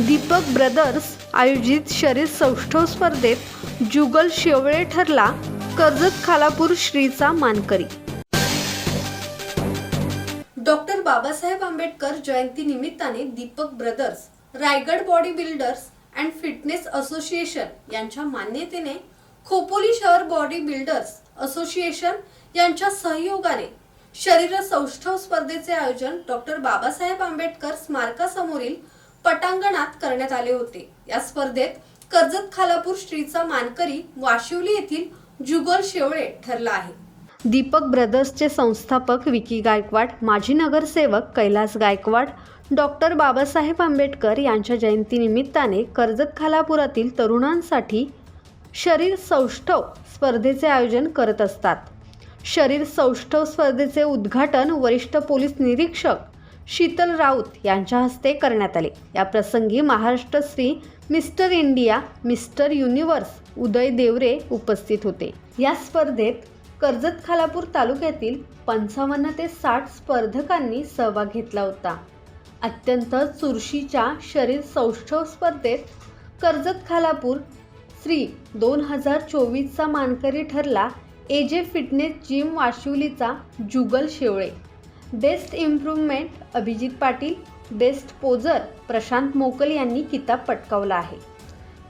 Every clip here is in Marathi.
दीपक ब्रदर्स आयोजित शरीर सौष्ठव स्पर्धेत जुगल शेवळे ठरला कर्जत खालापूर श्रीचा मानकरी. डॉक्टर बाबासाहेब आंबेडकर जयंती निमित्ताने Deepak brothers Raigad body builders and fitness association यांच्या मान्यतेने खोपोली शहर बॉडी बिल्डर्स असोसिएशन यांच्या सहयोगाने शरीर सौष्ठव स्पर्धेचे आयोजन डॉक्टर बाबासाहेब आंबेडकर स्मारकासमोरील पटांगणात करण्यात आले होते. या स्पर्धेत कर्जत खालापूर श्रीचा मानकरी वाशिवली येथील जुगल शेवळे ठरला आहे. दीपक ब्रदर्सचे संस्थापक विकी गायकवाड माजी नगरसेवक कैलास गायकवाड डॉक्टर बाबासाहेब आंबेडकर यांच्या जयंतीनिमित्ताने कर्जत खालापुरातील तरुणांसाठी शरीर सौष्ठव स्पर्धेचे आयोजन करत असतात. शरीर सौष्ठव स्पर्धेचे उद्घाटन वरिष्ठ पोलीस निरीक्षक शीतल राऊत यांच्या हस्ते करण्यात आले. या प्रसंगी Maharashtra Shri Mister India Mister Universe Uday Deore उपस्थित होते. या स्पर्धेत कर्जत खालापूर तालुक्यातील पंचावन्न ते साठ स्पर्धकांनी सहभाग घेतला होता. अत्यंत चुरशीच्या शरीर सौष्ठव स्पर्धेत कर्जत खालापूर श्री दोन हजार चोवीसचा मानकरी ठरला. A J fitness gym वाशिवलीचा Jugal Shewale. Best improvement Abhijit Patil best poser Prashant Mokal यांनी किताब पटकावला आहे.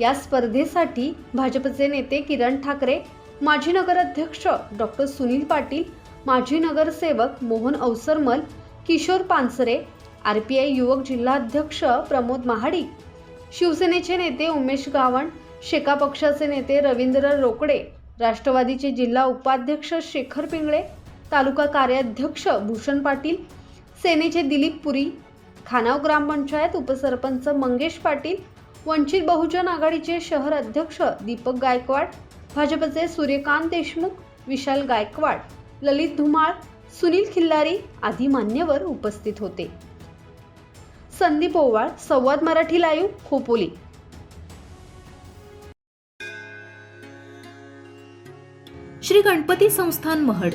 या स्पर्धेसाठी भाजपचे नेते किरण ठाकरे माजी नगराध्यक्ष डॉक्टर सुनील पाटील माजी नगरसेवक Mohan Awasarmal Kishor Pansare R P I युवक जिल्हाध्यक्ष प्रमोद महाडिक शिवसेनेचे नेते उमेश गावण शेका पक्षाचे नेते रवींद्र रोकडे राष्ट्रवादीचे जिल्हा उपाध्यक्ष शेखर पिंगळे तालुका कार्याध्यक्ष भूषण पाटील सेनेचे दिलीप पुरी खानाव ग्रामपंचायत उपसरपंच मंगेश पाटील वंचित बहुजन आघाडीचे शहर अध्यक्ष दीपक गायकवाड भाजपचे सूर्यकांत देशमुख विशाल गायकवाड ललित धुमाळ सुनील खिल्लारी आदी मान्यवर उपस्थित होते. संदीप ओवाळ संवाद मराठी लाईव्ह खोपोली. श्री गणपती संस्थान महड.